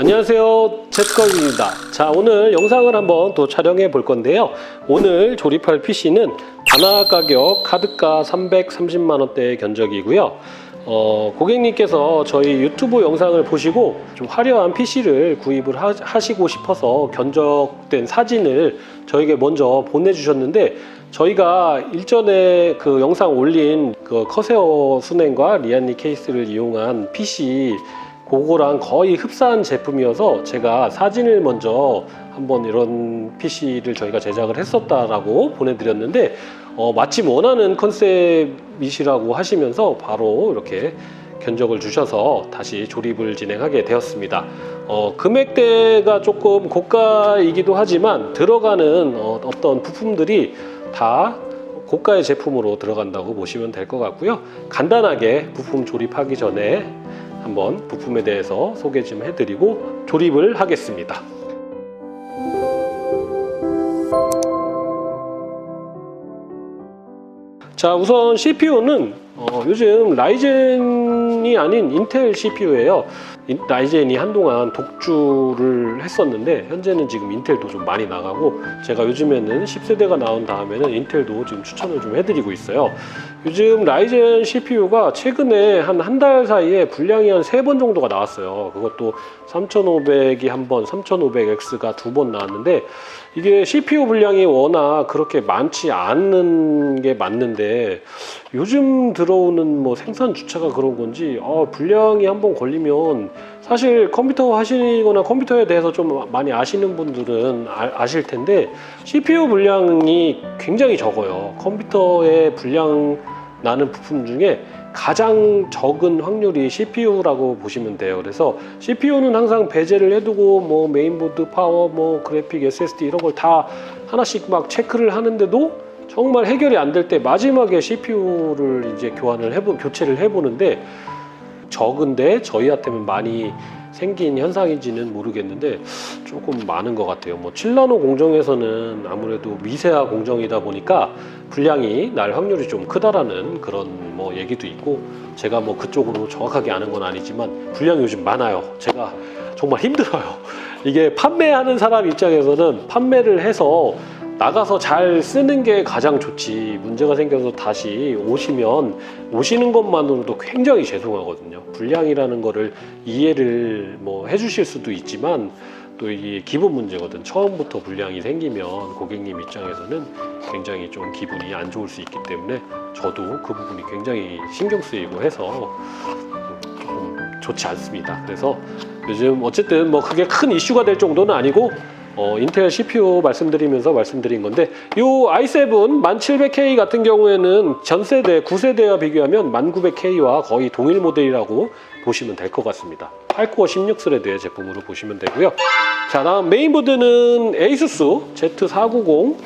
안녕하세요. 챗걸입니다. 자 오늘 영상을 한번 또 촬영해 볼 건데요. 오늘 조립할 PC는 단화 가격 카드가 330만원대의 견적이고요. 어, 고객님께서 저희 유튜브 영상을 보시고 좀 화려한 PC를 구입을 하, 하시고 싶어서 견적된 사진을 저에게 먼저 보내주셨는데 저희가 일전에 그 영상 올린 그 커세어 순행과 리안리 케이스를 이용한 PC 그거랑 거의 흡사한 제품이어서 제가 사진을 먼저 한번 이런 PC를 저희가 제작을 했었다라고 보내드렸는데 어, 마침 원하는 컨셉이시라고 하시면서 바로 이렇게 견적을 주셔서 다시 조립을 진행하게 되었습니다. 어, 금액대가 조금 고가이기도 하지만 들어가는 어, 어떤 부품들이 다 고가의 제품으로 들어간다고 보시면 될 것 같고요. 간단하게 부품 조립하기 전에 한번 부품에 대해서 소개 좀 해드리고 조립을 하겠습니다. 자, 우선 CPU는 어, 요즘 라이젠이 아닌 인텔 CPU예요. 라이젠이 한동안 독주를 했었는데 현재는 지금 인텔도 좀 많이 나가고 제가 요즘에는 10세대가 나온 다음에는 인텔도 지금 추천을 좀 해드리고 있어요. 요즘 라이젠 CPU가 최근에 한 한 달 사이에 분량이 한 세 번 정도가 나왔어요. 그것도 3500이 한 번, 3500X가 두 번 나왔는데 이게 CPU 분량이 워낙 그렇게 많지 않은 게 맞는데 요즘 들어오는 뭐 생산 주체가 그런 건지 어, 분량이 한 번 걸리면 사실 컴퓨터 하시거나 컴퓨터에 대해서 좀 많이 아시는 분들은 아, 실 텐데 CPU 분량이 굉장히 적어요. 컴퓨터의 분량 나는 부품 중에 가장 적은 확률이 CPU라고 보시면 돼요. 그래서 CPU는 항상 배제를 해두고 뭐 메인보드, 파워, 뭐 그래픽, SSD 이런 걸 다 하나씩 막 체크를 하는데도 정말 해결이 안 될 때 마지막에 CPU를 이제 교환을 해보 교체를 해보는데 적은데 저희한테는 많이 생긴 현상인지는 모르겠는데 조금 많은 것 같아요. 뭐 7나노 공정에서는 아무래도 미세화 공정이다 보니까 분량이 날 확률이 좀 크다라는 그런 뭐 얘기도 있고 제가 뭐 그쪽으로 정확하게 아는 건 아니지만 분량이 요즘 많아요. 제가 정말 힘들어요. 이게 판매하는 사람 입장에서는 판매를 해서 나가서 잘 쓰는 게 가장 좋지. 문제가 생겨서 다시 오시면 오시는 것만으로도 굉장히 죄송하거든요. 불량이라는 거를 이해를 뭐 해주실 수도 있지만 또 이게 기본 문제거든. 처음부터 불량이 생기면 고객님 입장에서는 굉장히 좀 기분이 안 좋을 수 있기 때문에 저도 그 부분이 굉장히 신경 쓰이고 해서 좋지 않습니다. 그래서 요즘 어쨌든 뭐 그게 큰 이슈가 될 정도는 아니고 어, 인텔 CPU 말씀드리면서 말씀드린 건데 이 i7 1700K 같은 경우에는 전 세대 9세대와 비교하면 1900K와 거의 동일 모델이라고 보시면 될 것 같습니다. 8코어 16스레드의 제품으로 보시면 되고요. 자 다음 메인보드는 에이수스 Z490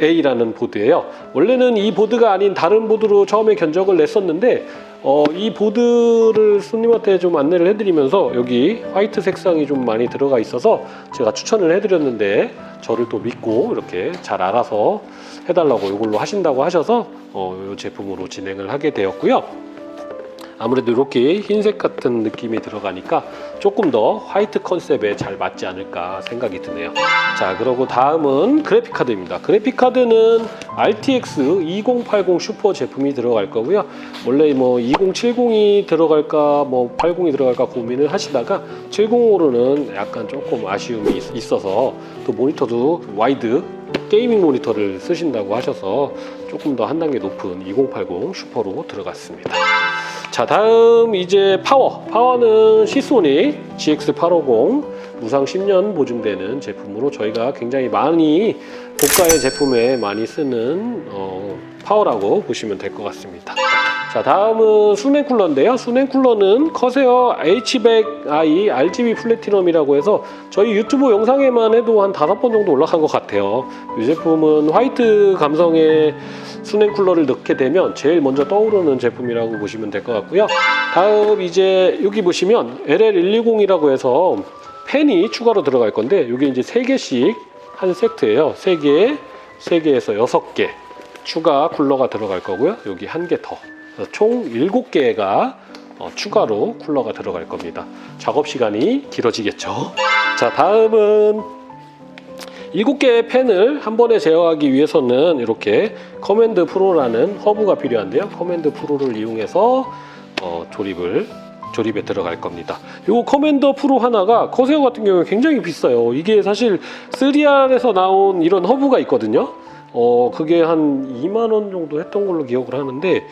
A라는 보드예요. 원래는 이 보드가 아닌 다른 보드로 처음에 견적을 냈었는데 어, 이 보드를 손님한테 좀 안내를 해드리면서 여기 화이트 색상이 좀 많이 들어가 있어서 제가 추천을 해드렸는데 저를 또 믿고 이렇게 잘 알아서 해달라고 이걸로 하신다고 하셔서 어, 이 제품으로 진행을 하게 되었고요. 아무래도 이렇게 흰색 같은 느낌이 들어가니까 조금 더 화이트 컨셉에 잘 맞지 않을까 생각이 드네요. 자, 그리고 다음은 그래픽 카드입니다. 그래픽 카드는 RTX 2080 슈퍼 제품이 들어갈 거고요. 원래 뭐 2070이 들어갈까 뭐 80이 들어갈까 고민을 하시다가 70으로는 약간 조금 아쉬움이 있- 있어서 또 모니터도 와이드 게이밍 모니터를 쓰신다고 하셔서 조금 더 한 단계 높은 2080 슈퍼로 들어갔습니다. 자 다음 이제 파워. 파워는 시소닉 GX850 무상 10년 보증되는 제품으로 저희가 굉장히 많이 고가의 제품에 많이 쓰는 어, 파워라고 보시면 될 것 같습니다. 자 다음은 수냉 쿨러인데요. 수냉 쿨러는 커세어 H100i RGB 플래티넘이라고 해서 저희 유튜브 영상에만 해도 한 다섯 번 정도 올라간 것 같아요. 이 제품은 화이트 감성의 수냉 쿨러를 넣게 되면 제일 먼저 떠오르는 제품이라고 보시면 될 것 같고요. 다음 이제 여기 보시면 LL120이라고 해서 팬이 추가로 들어갈 건데 이게 이제 세 개씩 한 세트예요. 세 개, 세 개에서 여섯 개 추가 쿨러가 들어갈 거고요. 여기 한 개 더. 총 일곱 개가 어, 추가로 쿨러가 들어갈 겁니다. 작업 시간이 길어지겠죠. 자, 다음은 7개의 펜을 한 번에 제어하기 위해서는 이렇게 커맨드 프로라는 허브가 필요한데요. 커맨드 프로를 이용해서 어, 조립을 조립에 들어갈 겁니다. 이 커맨더 프로 하나가 커세어 같은 경우에 굉장히 비싸요. 이게 사실 3R에서 나온 이런 허브가 있거든요. 어, 그게 한 2만 원 정도 했던 걸로 기억을 하는데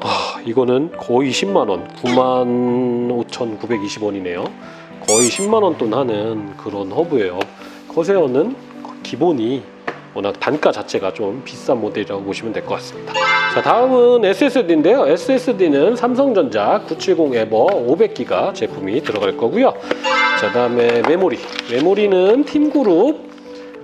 아, 이거는 거의 10만 원, 95,920원이네요. 거의 10만 원 돈 하는 그런 허브예요. 커세어는 기본이 워낙 단가 자체가 좀 비싼 모델이라고 보시면 될 것 같습니다. 자, 다음은 SSD인데요. SSD는 삼성전자 970 에버 500기가 제품이 들어갈 거고요. 자, 다음에 메모리. 메모리는 팀그룹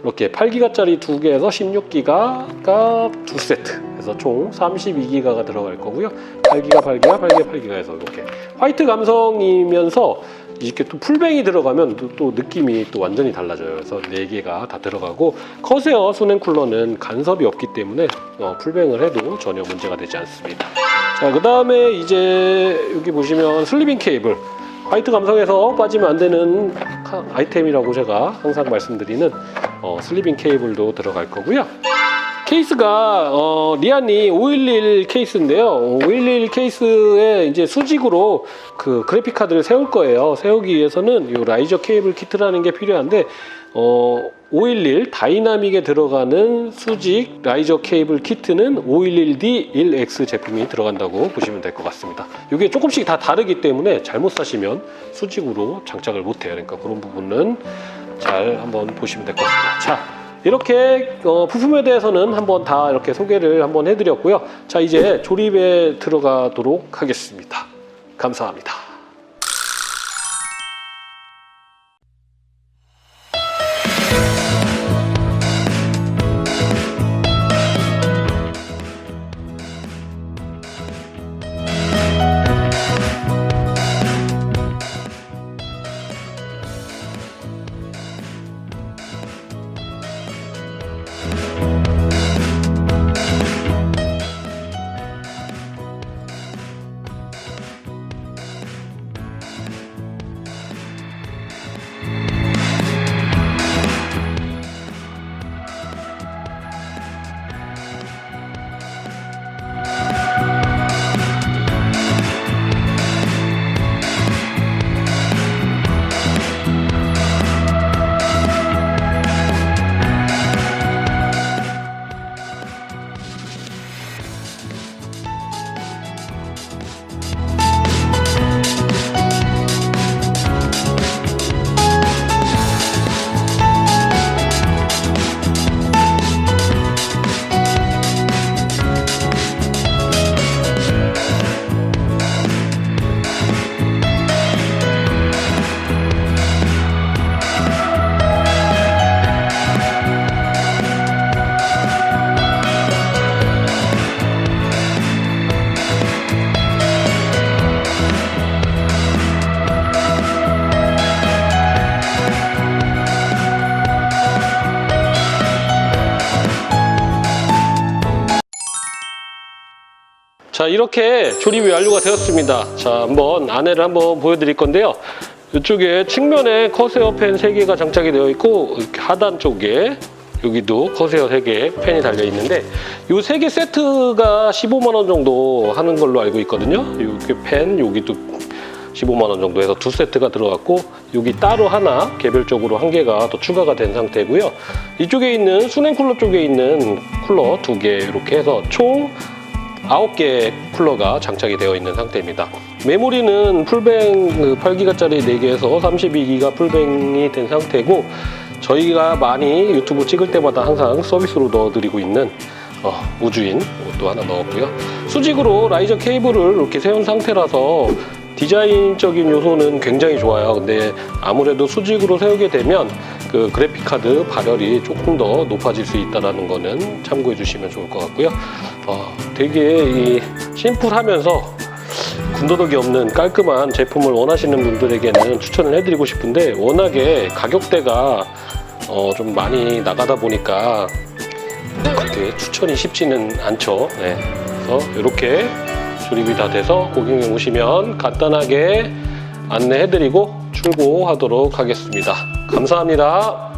이렇게 8기가짜리 두 개에서 16기가가 두 세트. 그래서 총 32기가가 들어갈 거고요. 8기가, 8기가, 8기가, 8기가에서 이렇게 화이트 감성이면서 이렇게 또 풀뱅이 들어가면 또, 또 느낌이 또 완전히 달라져요. 그래서 네 개가 다 들어가고 커세어 수냉 쿨러는 간섭이 없기 때문에 어, 풀뱅을 해도 전혀 문제가 되지 않습니다. 자, 그 다음에 이제 여기 보시면 슬리빙 케이블. 화이트 감성에서 빠지면 안 되는 카- 아이템이라고 제가 항상 말씀드리는 어, 슬리빙 케이블도 들어갈 거고요. 케이스가 어, 리안이 511 케이스인데요. 511 케이스에 이제 수직으로 그 그래픽 카드를 세울 거예요. 세우기 위해서는 이 라이저 케이블 키트라는 게 필요한데 어, 511 다이나믹에 들어가는 수직 라이저 케이블 키트는 511D 1X 제품이 들어간다고 보시면 될 것 같습니다. 이게 조금씩 다 다르기 때문에 잘못 사시면 수직으로 장착을 못해요. 그러니까 그런 부분은 잘 한번 보시면 될 것 같습니다. 자, 이렇게 어, 부품에 대해서는 한번 다 이렇게 소개를 한번 해드렸고요. 자, 이제 조립에 들어가도록 하겠습니다. 감사합니다. 자 이렇게 조립이 완료가 되었습니다. 자 한번 안에를 한번 보여드릴 건데요. 이쪽에 측면에 커세어 펜 3개가 장착이 되어 있고 하단 쪽에 여기도 커세어 3개 펜이 달려 있는데 이 3개 세트가 15만 원 정도 하는 걸로 알고 있거든요. 이렇게 펜 여기도 15만 원 정도 해서 두 세트가 들어갔고 여기 따로 하나 개별적으로 한 개가 더 추가가 된 상태고요. 이쪽에 있는 수냉 쿨러 쪽에 있는 쿨러 두 개 이렇게 해서 총 9개 쿨러가 장착이 되어 있는 상태입니다. 메모리는 풀뱅 8기가짜리 4개에서 32기가 풀뱅이 된 상태고 저희가 많이 유튜브 찍을 때마다 항상 서비스로 넣어드리고 있는 어, 우주인 이것도 하나 넣었고요. 수직으로 라이저 케이블을 이렇게 세운 상태라서 디자인적인 요소는 굉장히 좋아요. 근데 아무래도 수직으로 세우게 되면 그 그래픽 카드 발열이 조금 더 높아질 수 있다는 거는 참고해 주시면 좋을 것 같고요. 어, 되게 이 심플하면서 군더더기 없는 깔끔한 제품을 원하시는 분들에게는 추천을 해드리고 싶은데 워낙에 가격대가 어, 좀 많이 나가다 보니까 그렇게 추천이 쉽지는 않죠. 네. 그래서 이렇게 조립이 다 돼서 고객님 오시면 간단하게 안내해드리고 출고하도록 하겠습니다. 감사합니다.